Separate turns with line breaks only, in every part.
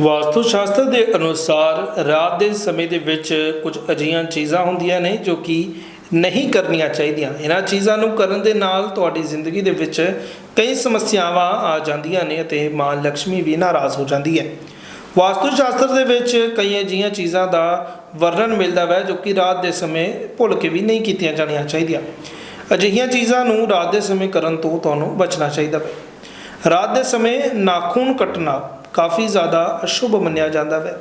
ਵਾਸਤੂ ਸ਼ਾਸਤਰ ਦੇ ਅਨੁਸਾਰ ਰਾਤ ਦੇ ਸਮੇਂ ਦੇ ਵਿੱਚ ਕੁਝ ਅਜੀਆਂ ਚੀਜ਼ਾਂ ਹੁੰਦੀਆਂ ਨੇ ਜੋ ਕਿ ਨਹੀਂ ਕਰਨੀਆਂ ਚਾਹੀਦੀਆਂ। ਇਹਨਾਂ ਚੀਜ਼ਾਂ ਨੂੰ ਕਰਨ ਦੇ ਨਾਲ ਤੁਹਾਡੀ ਜ਼ਿੰਦਗੀ ਦੇ ਵਿੱਚ ਕਈ ਸਮੱਸਿਆਵਾਂ ਆ ਜਾਂਦੀਆਂ ਨੇ ਅਤੇ ਮਾਂ ਲక్ష్ਮੀ ਵੀ ਨਾਰਾਜ਼ ਹੋ ਜਾਂਦੀ ਹੈ। ਵਾਸਤੂ ਸ਼ਾਸਤਰ ਦੇ ਵਿੱਚ ਕਈ ਅਜਿਹੀਆਂ ਚੀਜ਼ਾਂ ਦਾ ਵਰਣਨ ਮਿਲਦਾ ਹੈ ਜੋ ਕਿ ਰਾਤ ਦੇ ਸਮੇਂ ਭੁੱਲ ਕੇ ਵੀ ਨਹੀਂ ਕੀਤੀਆਂ ਜਾਣੀਆਂ ਚਾਹੀਦੀਆਂ। ਅਜਿਹੀਆਂ ਚੀਜ਼ਾਂ ਨੂੰ ਰਾਤ ਦੇ ਸਮੇਂ ਕਰਨ ਤੋਂ ਤੁਹਾਨੂੰ ਬਚਣਾ ਚਾਹੀਦਾ ਹੈ ਰਾਤ ਦੇ ਸਮੇਂ ਨਾਖੂਨ ਕੱਟਣਾ ਕਾਫੀ ਜ਼ਿਆਦਾ ਅਸ਼ੁਭ ਮੰਨਿਆ ਜਾਂਦਾ ਹੈ।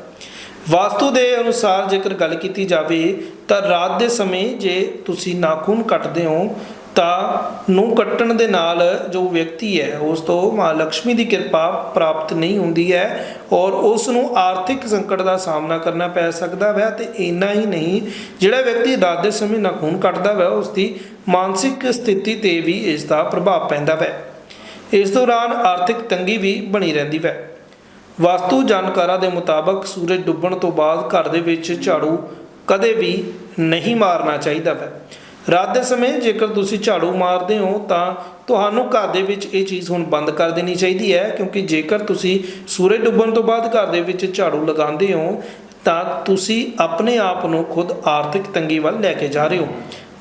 ਵਾਸਤੂ ਦੇ ਅਨੁਸਾਰ ਜੇਕਰ ਗੱਲ ਕੀਤੀ ਜਾਵੇ ਤਾਂ ਰਾਤ ਦੇ ਸਮੇਂ ਜੇ ਤੁਸੀਂ ਨਾਖੂਨ ਕੱਟਦੇ ਹੋ, ਤਾਂ ਨੂੰ ਕੱਟਣ ਦੇ ਨਾਲ ਜੋ ਵਿਅਕਤੀ ਹੈ, ਉਸ ਤੋਂ ਮਾਂ ਲక్ష్ਮੀ ਦੀ ਕਿਰਪਾ ਪ੍ਰਾਪਤ ਨਹੀਂ ਹੁੰਦੀ ਹੈ ਔਰ ਉਸ ਨੂੰ ਆਰਥਿਕ ਸੰਕਟ ਦਾ ਸਾਹਮਣਾ ਕਰਨਾ ਪੈ ਸਕਦਾ ਹੈ ਤੇ ਇੰਨਾ ਹੀ ਨਹੀਂ, ਜਿਹੜਾ ਵਿਅਕਤੀ ਰਾਤ ਦੇ ਸਮੇਂ ਨਾਖੂਨ ਕੱਟਦਾ ਹੈ ਉਸ ਦੀ ਮਾਨਸਿਕ ਸਥਿਤੀ ਤੇ ਵੀ ਇਸ ਦਾ ਪ੍ਰਭਾਵ ਪੈਂਦਾ ਹੈ। ਇਸ ਦੌਰਾਨ ਆਰਥਿਕ ਤੰਗੀ ਵੀ ਬਣੀ ਰਹਿੰਦੀ ਹੈ। ਵਾਸਤੂ ਜਾਣਕਾਰਾਂ ਦੇ ਮੁਤਾਬਕ ਸੂਰਜ ਡੁੱਬਣ ਤੋਂ ਬਾਅਦ ਘਰ ਦੇ ਵਿੱਚ ਝਾੜੂ ਕਦੇ ਵੀ ਨਹੀਂ ਮਾਰਨਾ ਚਾਹੀਦਾ ਹੈ। ਰਾਤ ਦੇ ਸਮੇਂ ਜੇਕਰ ਤੁਸੀਂ ਝਾੜੂ ਮਾਰਦੇ ਹੋ ਤਾਂ ਤੁਹਾਨੂੰ ਘਰ ਦੇ ਵਿੱਚ ਇਹ ਚੀਜ਼ ਹੁਣ ਬੰਦ ਕਰ ਦੇਣੀ ਚਾਹੀਦੀ ਹੈ ਕਿਉਂਕਿ ਜੇਕਰ ਤੁਸੀਂ ਸੂਰਜ ਡੁੱਬਣ ਤੋਂ ਬਾਅਦ ਘਰ ਦੇ ਵਿੱਚ ਝਾੜੂ ਲਗਾਉਂਦੇ ਹੋ ਤਾਂ ਤੁਸੀਂ ਆਪਣੇ ਆਪ ਨੂੰ ਖੁਦ ਆਰਥਿਕ ਤੰਗੀ ਵੱਲ ਲੈ ਕੇ ਜਾ ਰਹੇ ਹੋ।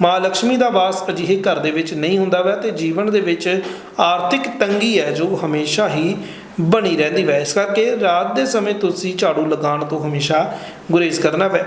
ਮਾਂ ਲక్ష్ਮੀ ਦਾ ਵਾਸ ਅਜਿਹੇ ਘਰ ਦੇ ਵਿੱਚ ਨਹੀਂ ਹੁੰਦਾ ਵੈ ਤੇ ਜੀਵਨ ਦੇ ਵਿੱਚ ਆਰਥਿਕ ਤੰਗੀ ਹੈ ਜੋ ਹਮੇਸ਼ਾ ਹੀ ਬਣੀ ਰਹਿੰਦੀ ਹੈ ਇਸ ਕਰਕੇ ਰਾਤ ਦੇ ਸਮੇਂ ਤੁਸੀਂ ਝਾੜੂ ਲਗਾਉਣ ਤੋਂ ਹਮੇਸ਼ਾ ਗੁਰੇਜ਼ ਕਰਨਾ ਪੈ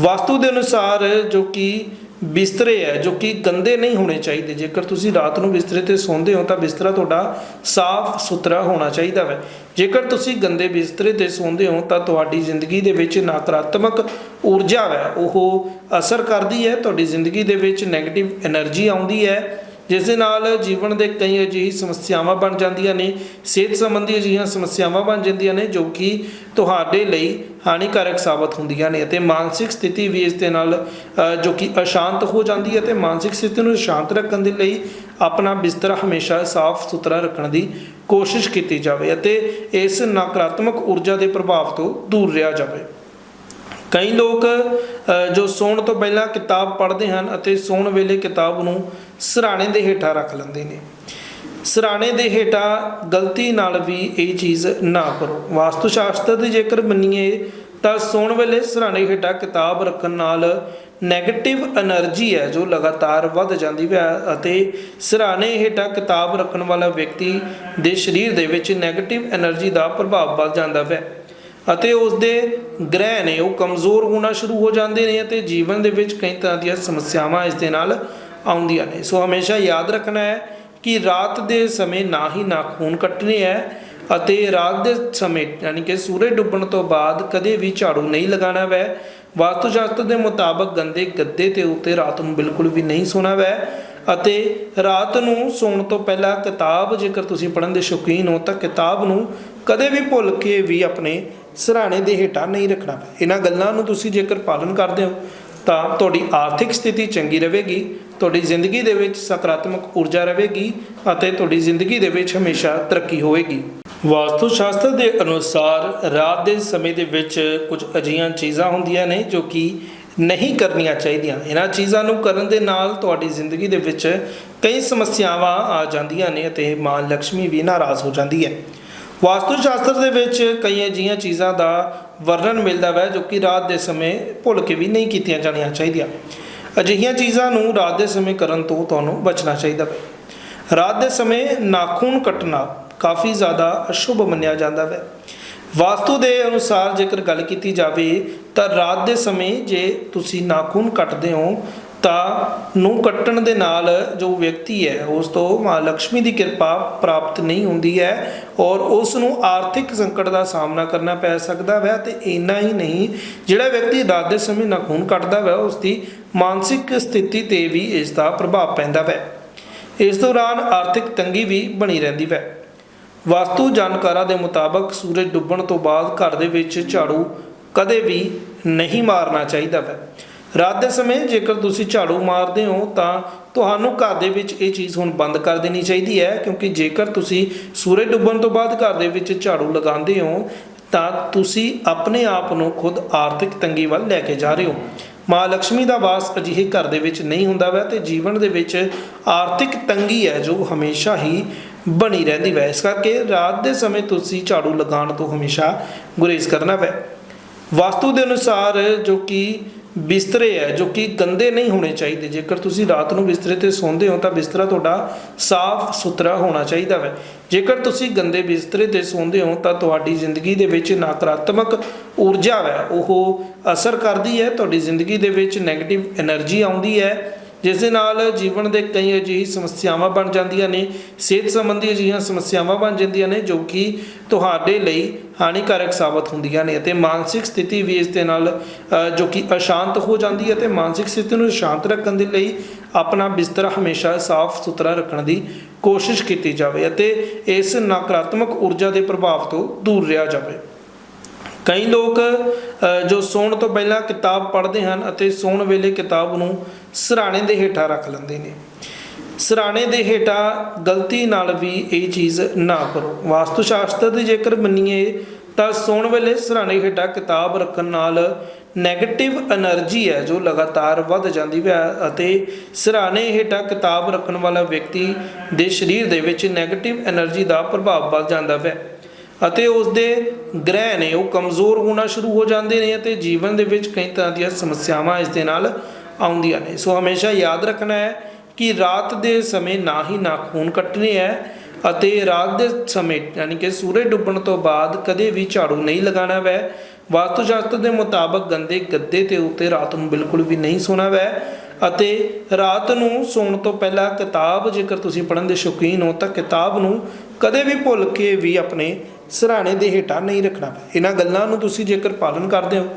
ਵਾਸਤੂ ਦੇ ਅਨੁਸਾਰ ਜੋ ਕਿ ਬਿਸਤਰੇ ਹੈ, ਜੋ ਕਿ ਗੰਦੇ ਨਹੀਂ ਹੋਣੇ ਚਾਹੀਦੇ। ਜੇਕਰ ਤੁਸੀਂ ਰਾਤ ਨੂੰ ਬਿਸਤਰੇ ਤੇ ਸੌਂਦੇ ਹੋ ਤਾਂ ਬਿਸਤਰਾ ਤੁਹਾਡਾ ਸਾਫ਼ ਸੁਥਰਾ ਹੋਣਾ ਚਾਹੀਦਾ ਹੈ ਜੇਕਰ ਤੁਸੀਂ ਗੰਦੇ ਬਿਸਤਰੇ ਤੇ ਸੌਂਦੇ ਹੋ ਤਾਂ ਤੁਹਾਡੀ ਜ਼ਿੰਦਗੀ ਦੇ ਵਿੱਚ ਨਕਾਰਾਤਮਕ ਊਰਜਾ ਹੈ ਉਹ ਅਸਰ ਕਰਦੀ ਹੈ, ਤੁਹਾਡੀ ਜ਼ਿੰਦਗੀ ਦੇ ਵਿੱਚ ਨੈਗੇਟਿਵ એનર્ਜੀ ਆਉਂਦੀ ਹੈ। ਜਿਸ ਦੇ ਨਾਲ ਜੀਵਨ ਦੇ ਕਈ ਅਜਿਹੀ ਸਮੱਸਿਆਵਾਂ ਬਣ ਜਾਂਦੀਆਂ ਨੇ, ਸਿਹਤ ਸੰਬੰਧੀ ਅਜਿਹੀਆਂ ਸਮੱਸਿਆਵਾਂ ਬਣ ਜਾਂਦੀਆਂ ਨੇ, ਜੋ ਕਿ ਤੁਹਾਡੇ ਲਈ ਹਾਨੀਕਾਰਕ ਸਾਬਤ ਹੁੰਦੀਆਂ ਨੇ ਅਤੇ ਮਾਨਸਿਕ ਸਥਿਤੀ ਵੀ ਇਸ ਦੇ ਨਾਲ ਜੋ ਕਿ ਅਸ਼ਾਂਤ ਹੋ ਜਾਂਦੀ ਹੈ ਤੇ ਮਾਨਸਿਕ ਸਥਿਤੀ ਨੂੰ ਸ਼ਾਂਤ ਰੱਖਣ ਦੇ ਲਈ ਆਪਣਾ ਬਿਸਤਰਾ ਹਮੇਸ਼ਾ ਸਾਫ਼ ਸੁਥਰਾ ਰੱਖਣ ਦੀ ਕੋਸ਼ਿਸ਼ ਕੀਤੀ ਜਾਵੇ ਅਤੇ ਇਸ ਨਕਾਰਾਤਮਕ ਊਰਜਾ ਦੇ ਪ੍ਰਭਾਵ ਤੋਂ ਦੂਰ ਰਿਹਾ ਜਾਵੇ। ਕਈ ਲੋਕ ਜੋ ਸੌਣ ਤੋਂ ਪਹਿਲਾਂ ਕਿਤਾਬ ਪੜ੍ਹਦੇ ਹਨ ਅਤੇ ਸੌਣ ਵੇਲੇ ਕਿਤਾਬ ਨੂੰ ਸਰਾਣੇ ਦੇ ਹੇਠਾਂ ਰੱਖ ਲੈਂਦੇ ਨੇ। ਸਰਾਣੇ ਦੇ ਹੇਠਾਂ ਗਲਤੀ ਨਾਲ ਵੀ ਇਹ ਚੀਜ਼ ਨਾ ਕਰੋ। ਵਾਸਤੂ ਸ਼ਾਸਤਰ ਦੀ ਜੇਕਰ ਮੰਨੀਏ, ਤਾਂ ਸੌਣ ਵੇਲੇ ਸਿਰਾਣੇ ਹੇਠਾਂ ਕਿਤਾਬ ਰੱਖਣ ਨਾਲ ਨੈਗੇਟਿਵ એનર્ਜੀ ਹੈ, ਜੋ ਲਗਾਤਾਰ ਵੱਧ ਜਾਂਦੀ ਹੈ ਅਤੇ ਸਰਾਣੇ ਹੇਠਾਂ ਕਿਤਾਬ ਰੱਖਣ ਵਾਲਾ ਵਿਅਕਤੀ ਦੇ ਸਰੀਰ ਦੇ ਵਿੱਚ ਨੈਗੇਟਿਵ એનર્ਜੀ ਦਾ ਪ੍ਰਭਾਵ ਵੱਧ ਜਾਂਦਾ ਹੈ ਅਤੇ ਉਸ ਦੇ ਗ੍ਰਹਿ ਨੇ ਉਹ ਕਮਜ਼ੋਰ ਹੋਣਾ ਸ਼ੁਰੂ ਹੋ ਜਾਂਦੇ ਨੇ ਅਤੇ ਜੀਵਨ ਦੇ ਵਿੱਚ ਕਈ ਤਰ੍ਹਾਂ ਦੀਆਂ ਸਮੱਸਿਆਵਾਂ ਇਸ ਦੇ ਨਾਲ ਆਉਂਦੀਆਂ ਨੇ। ਸੋ ਹਮੇਸ਼ਾ ਯਾਦ ਰੱਖਣਾ ਹੈ ਕਿ ਰਾਤ ਦੇ ਸਮੇਂ ਨਾ ਹੀ ਨਾਖੂਨ ਕੱਟਣੇ ਹੈ ਅਤੇ ਰਾਤ ਦੇ ਸਮੇਂ ਯਾਨੀ ਕਿ ਸੂਰਜ ਡੁੱਬਣ ਤੋਂ ਬਾਅਦ ਕਦੇ ਵੀ ਝਾੜੂ ਨਹੀਂ ਲਗਾਉਣਾ ਵੈ। ਵਾਸਤੂ ਸ਼ਾਸਤਰ ਦੇ ਮੁਤਾਬਕ ਗੰਦੇ ਗੱਦੇ ਤੇ ਉੱਤੇ ਰਾਤ ਨੂੰ ਬਿਲਕੁਲ ਵੀ ਨਹੀਂ ਸੋਣਾ ਵੈ ਅਤੇ ਰਾਤ ਨੂੰ ਸੌਣ ਤੋਂ ਪਹਿਲਾਂ ਕਿਤਾਬ ਜੇਕਰ ਤੁਸੀਂ ਪੜ੍ਹਨ ਦੇ ਸ਼ੌਕੀਨ ਹੋ ਤਾਂ ਕਿਤਾਬ ਨੂੰ ਕਦੇ ਵੀ ਭੁੱਲ ਕੇ ਵੀ ਆਪਣੇ ਸਰਾਣੇ ਦੇ ਹੇਠਾਂ ਨਹੀਂ ਰੱਖਣਾ। ਇਹਨਾਂ ਗੱਲਾਂ ਨੂੰ ਤੁਸੀਂ ਜੇਕਰ ਪਾਲਣ ਕਰਦੇ ਹੋ, ਤਾਂ ਤੁਹਾਡੀ ਆਰਥਿਕ ਸਥਿਤੀ ਚੰਗੀ ਰਹੇਗੀ, ਤੁਹਾਡੀ ਜ਼ਿੰਦਗੀ ਦੇ ਵਿੱਚ ਸਕਾਰਾਤਮਕ ਊਰਜਾ ਰਹੇਗੀ ਅਤੇ ਤੁਹਾਡੀ ਜ਼ਿੰਦਗੀ ਦੇ ਵਿੱਚ ਹਮੇਸ਼ਾ ਤਰੱਕੀ ਹੋਵੇਗੀ। ਵਾਸਤੂ ਸ਼ਾਸਤਰ ਦੇ ਅਨੁਸਾਰ ਰਾਤ ਦੇ ਸਮੇਂ ਦੇ ਵਿੱਚ ਕੁਝ ਅਜਿਹੀਆਂ ਚੀਜ਼ਾਂ ਹੁੰਦੀਆਂ ਨੇ ਜੋ ਕਿ ਨਹੀਂ ਕਰਨੀਆਂ ਚਾਹੀਦੀਆਂ। ਇਹਨਾਂ ਚੀਜ਼ਾਂ ਨੂੰ ਕਰਨ ਦੇ ਨਾਲ ਤੁਹਾਡੀ ਜ਼ਿੰਦਗੀ ਦੇ ਵਿੱਚ ਕਈ ਸਮੱਸਿਆਵਾਂ ਆ ਜਾਂਦੀਆਂ ਨੇ ਅਤੇ ਮਾਂ ਲక్ష్ਮੀ ਵੀ ਨਾਰਾਜ਼ ਹੋ ਜਾਂਦੀ ਹੈ। ਵਾਸਤੂ ਸ਼ਾਸਤਰ ਦੇ ਵਿੱਚ ਕਈ ਅਜਿਹੀਆਂ ਚੀਜ਼ਾਂ ਦਾ ਵਰਣਨ ਮਿਲਦਾ ਹੈ ਜੋ ਕਿ ਰਾਤ ਦੇ ਸਮੇਂ ਭੁੱਲ ਕੇ ਵੀ ਨਹੀਂ ਕੀਤੀਆਂ ਜਾਣੀਆਂ ਚਾਹੀਦੀਆਂ। ਅਜਿਹੀਆਂ ਚੀਜ਼ਾਂ ਨੂੰ ਰਾਤ ਦੇ ਸਮੇਂ ਕਰਨ ਤੋਂ ਤੁਹਾਨੂੰ ਬਚਣਾ ਚਾਹੀਦਾ ਹੈ ਰਾਤ ਦੇ ਸਮੇਂ ਨਾਖੂਨ ਕੱਟਣਾ ਕਾਫੀ ਜ਼ਿਆਦਾ ਅਸ਼ੁਭ ਮੰਨਿਆ ਜਾਂਦਾ ਹੈ ਵਾਸਤੂ ਦੇ ਅਨੁਸਾਰ ਜੇਕਰ ਗੱਲ ਕੀਤੀ ਜਾਵੇ, ਤਾਂ ਰਾਤ ਦੇ ਸਮੇਂ ਜੇ ਤੁਸੀਂ ਨਾਖੂਨ ਕੱਟਦੇ ਹੋ ਤਾਂ ਨੂੰ ਕੱਟਣ ਦੇ ਨਾਲ ਜੋ ਵਿਅਕਤੀ ਹੈ, ਉਸ ਤੋਂ ਮਾਂ ਲక్ష్ਮੀ ਦੀ ਕਿਰਪਾ ਪ੍ਰਾਪਤ ਨਹੀਂ ਹੁੰਦੀ ਹੈ ਔਰ ਉਸ ਨੂੰ ਆਰਥਿਕ ਸੰਕਟ ਦਾ ਸਾਹਮਣਾ ਕਰਨਾ ਪੈ ਸਕਦਾ ਹੈ ਤੇ ਇੰਨਾ ਹੀ ਨਹੀਂ, ਜਿਹੜਾ ਵਿਅਕਤੀ ਰਾਤ ਦੇ ਸਮੇਂ ਨਾਖੂਨ ਕੱਟਦਾ ਹੈ ਉਸ ਦੀ ਮਾਨਸਿਕ ਸਥਿਤੀ ਤੇ ਵੀ ਇਸ ਦਾ ਪ੍ਰਭਾਵ ਪੈਂਦਾ ਹੈ ਇਸ ਦੌਰਾਨ ਆਰਥਿਕ ਤੰਗੀ ਵੀ ਬਣੀ ਰਹਿੰਦੀ ਹੈ ਵਾਸਤੂ ਜਾਣਕਾਰਾਂ ਦੇ ਮੁਤਾਬਕ ਸੂਰਜ ਡੁੱਬਣ ਤੋਂ ਬਾਅਦ ਘਰ ਦੇ ਵਿੱਚ ਝਾੜੂ ਕਦੇ ਵੀ ਨਹੀਂ ਮਾਰਨਾ ਚਾਹੀਦਾ ਹੈ ਰਾਤ ਦੇ ਸਮੇਂ ਜੇਕਰ ਤੁਸੀਂ ਝਾੜੂ ਮਾਰਦੇ ਹੋ ਤਾਂ ਤੁਹਾਨੂੰ ਘਰ ਦੇ ਵਿੱਚ ਇਹ ਚੀਜ਼ ਹੁਣ ਬੰਦ ਕਰ ਦੇਣੀ ਚਾਹੀਦੀ ਹੈ, ਕਿਉਂਕਿ ਜੇਕਰ ਤੁਸੀਂ ਸੂਰਜ ਡੁੱਬਣ ਤੋਂ ਬਾਅਦ ਘਰ ਦੇ ਵਿੱਚ ਝਾੜੂ ਲਗਾਉਂਦੇ ਹੋ, ਤਾਂ ਤੁਸੀਂ ਆਪਣੇ ਆਪ ਨੂੰ ਖੁਦ ਆਰਥਿਕ ਤੰਗੀ ਵੱਲ ਲੈ ਕੇ ਜਾ ਰਹੇ ਹੋ। ਮਾਂ ਲక్ష్ਮੀ ਦਾ ਵਾਸ ਅਜਿਹੇ ਘਰ ਦੇ ਵਿੱਚ ਨਹੀਂ ਹੁੰਦਾ ਵੈ, ਤੇ ਜੀਵਨ ਦੇ ਵਿੱਚ ਆਰਥਿਕ ਤੰਗੀ ਹੈ ਜੋ ਹਮੇਸ਼ਾ ਹੀ ਬਣੀ ਰਹਿੰਦੀ ਵੈ। ਇਸ ਕਰਕੇ ਰਾਤ ਦੇ ਸਮੇਂ ਤੁਸੀਂ ਝਾੜੂ ਲਗਾਉਣ ਤੋਂ ਹਮੇਸ਼ਾ ਗੁਰੇਜ਼ ਕਰਨਾ ਵੈ। ਵਾਸਤੂ ਦੇ ਅਨੁਸਾਰ ਜੋ ਕਿ ਬਿਸਤਰੇ ਹੈ, ਜੋ ਕਿ ਗੰਦੇ ਨਹੀਂ ਹੋਣੇ ਚਾਹੀਦੇ। ਜੇਕਰ ਤੁਸੀਂ ਰਾਤ ਨੂੰ ਬਿਸਤਰੇ ਤੇ ਸੌਂਦੇ ਹੋ, ਤਾਂ ਬਿਸਤਰਾ ਤੁਹਾਡਾ ਸਾਫ਼ ਸੁਥਰਾ ਹੋਣਾ ਚਾਹੀਦਾ ਹੈ। ਜੇਕਰ ਤੁਸੀਂ ਗੰਦੇ ਬਿਸਤਰੇ ਤੇ ਸੌਂਦੇ ਹੋ, ਤਾਂ ਤੁਹਾਡੀ ਜ਼ਿੰਦਗੀ ਦੇ ਵਿੱਚ ਨਕਾਰਾਤਮਕ ਊਰਜਾ ਹੈ। ਉਹ ਅਸਰ ਕਰਦੀ ਹੈ, ਤੁਹਾਡੀ ਜ਼ਿੰਦਗੀ ਦੇ ਵਿੱਚ 네ਗੇਟਿਵ એનર્ਜੀ ਆਉਂਦੀ ਹੈ। ਜਿਸ ਦੇ ਨਾਲ ਜੀਵਨ ਦੇ ਕਈ ਅਜਿਹੀ ਸਮੱਸਿਆਵਾਂ ਬਣ ਜਾਂਦੀਆਂ ਨੇ, ਸਿਹਤ ਸੰਬੰਧੀ ਅਜਿਹੀਆਂ ਸਮੱਸਿਆਵਾਂ ਬਣ ਜਾਂਦੀਆਂ ਨੇ, ਜੋ ਕਿ ਤੁਹਾਡੇ ਲਈ ਹਾਨੀਕਾਰਕ ਸਾਬਤ ਹੁੰਦੀਆਂ ਨੇ ਅਤੇ ਮਾਨਸਿਕ ਸਥਿਤੀ ਵੀ ਇਸ ਦੇ ਨਾਲ ਜੋ ਕਿ ਅਸ਼ਾਂਤ ਹੋ ਜਾਂਦੀ ਹੈ ਤੇ ਮਾਨਸਿਕ ਸਥਿਤੀ ਨੂੰ ਸ਼ਾਂਤ ਰੱਖਣ ਦੇ ਲਈ ਆਪਣਾ ਬਿਸਤਰਾ ਹਮੇਸ਼ਾ ਸਾਫ਼ ਸੁਥਰਾ ਰੱਖਣ ਦੀ ਕੋਸ਼ਿਸ਼ ਕੀਤੀ ਜਾਵੇ ਅਤੇ ਇਸ ਨਕਾਰਾਤਮਕ ਊਰਜਾ ਦੇ ਪ੍ਰਭਾਵ ਤੋਂ ਦੂਰ ਰਿਹਾ ਜਾਵੇ। ਕਈ ਲੋਕ ਜੋ ਸੌਣ ਤੋਂ ਪਹਿਲਾਂ ਕਿਤਾਬ ਪੜ੍ਹਦੇ ਹਨ ਅਤੇ ਸੌਣ ਵੇਲੇ ਕਿਤਾਬ ਨੂੰ ਸਰਾਣੇ ਦੇ ਹੇਠਾਂ ਰੱਖ ਲੈਂਦੇ ਨੇ। ਸਰਾਣੇ ਦੇ ਹੇਠਾਂ ਗਲਤੀ ਨਾਲ ਵੀ ਇਹ ਚੀਜ਼ ਨਾ ਕਰੋ। ਵਾਸਤੂ ਸ਼ਾਸਤਰ ਦੀ ਜੇਕਰ ਮੰਨੀਏ, ਤਾਂ ਸੌਣ ਵੇਲੇ ਸਰਾਣੇ ਹੇਠਾਂ ਕਿਤਾਬ ਰੱਖਣ ਨਾਲ ਨੈਗੇਟਿਵ એનર્ਜੀ ਹੈ, ਜੋ ਲਗਾਤਾਰ ਵੱਧ ਜਾਂਦੀ ਹੈ ਅਤੇ ਸਿਰਾਣੇ ਹੇਠਾਂ ਕਿਤਾਬ ਰੱਖਣ ਵਾਲਾ ਵਿਅਕਤੀ ਦੇ ਸਰੀਰ ਦੇ ਵਿੱਚ ਨੈਗੇਟਿਵ એનર્ਜੀ ਦਾ ਪ੍ਰਭਾਵ ਵੱਧ ਜਾਂਦਾ ਹੈ। ਅਤੇ ਉਸ ਦੇ ਗ੍ਰਹਿ ਨੇ ਉਹ ਕਮਜ਼ੋਰ ਹੋਣਾ ਸ਼ੁਰੂ ਹੋ ਜਾਂਦੇ ਨੇ ਅਤੇ ਜੀਵਨ ਦੇ ਵਿੱਚ ਕਈ ਤਰ੍ਹਾਂ ਦੀਆਂ ਸਮੱਸਿਆਵਾਂ ਇਸ ਦੇ ਨਾਲ ਆਉਂਦੀਆਂ ਨੇ। ਸੋ ਹਮੇਸ਼ਾ ਯਾਦ ਰੱਖਣਾ ਹੈ ਕਿ ਰਾਤ ਦੇ ਸਮੇਂ ਨਾ ਹੀ ਨਾਖੂਨ ਕੱਟਣੇ ਹੈ ਅਤੇ ਰਾਤ ਦੇ ਸਮੇਂ ਯਾਨੀ ਕਿ ਸੂਰਜ ਡੁੱਬਣ ਤੋਂ ਬਾਅਦ ਕਦੇ ਵੀ ਝਾੜੂ ਨਹੀਂ ਲਗਾਉਣਾ ਵੈ। ਵਾਸਤੂ ਸ਼ਾਸਤਰ ਦੇ ਮੁਤਾਬਕ ਗੰਦੇ ਗੱਦੇ ਤੇ ਉੱਤੇ ਰਾਤ ਨੂੰ ਬਿਲਕੁਲ ਵੀ ਨਹੀਂ ਸੋਣਾ ਵੈ ਅਤੇ ਰਾਤ ਨੂੰ ਸੌਣ ਤੋਂ ਪਹਿਲਾਂ ਕਿਤਾਬ ਜੇਕਰ ਤੁਸੀਂ ਪੜ੍ਹਨ ਦੇ ਸ਼ੌਕੀਨ ਹੋ ਤਾਂ ਕਿਤਾਬ ਨੂੰ ਕਦੇ ਵੀ ਭੁੱਲ ਕੇ ਵੀ ਆਪਣੇ ਸਿਰਹਾਣੇ ਦੇ ਹੇਠਾਂ ਨਹੀਂ ਰੱਖਣਾ ਇਹਨਾਂ ਗੱਲਾਂ ਨੂੰ ਤੁਸੀਂ ਜੇਕਰ ਪਾਲਣ ਕਰਦੇ ਹੋ,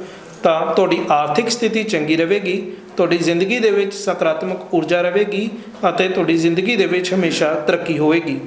ਤਾਂ ਤੁਹਾਡੀ ਆਰਥਿਕ ਸਥਿਤੀ ਚੰਗੀ ਰਹੇਗੀ, ਤੁਹਾਡੀ ਜ਼ਿੰਦਗੀ ਦੇ ਵਿੱਚ ਸਕਾਰਾਤਮਕ ਊਰਜਾ ਰਹੇਗੀ ਅਤੇ ਤੁਹਾਡੀ ਜ਼ਿੰਦਗੀ ਦੇ ਵਿੱਚ ਹਮੇਸ਼ਾ ਤਰੱਕੀ ਹੋਵੇਗੀ।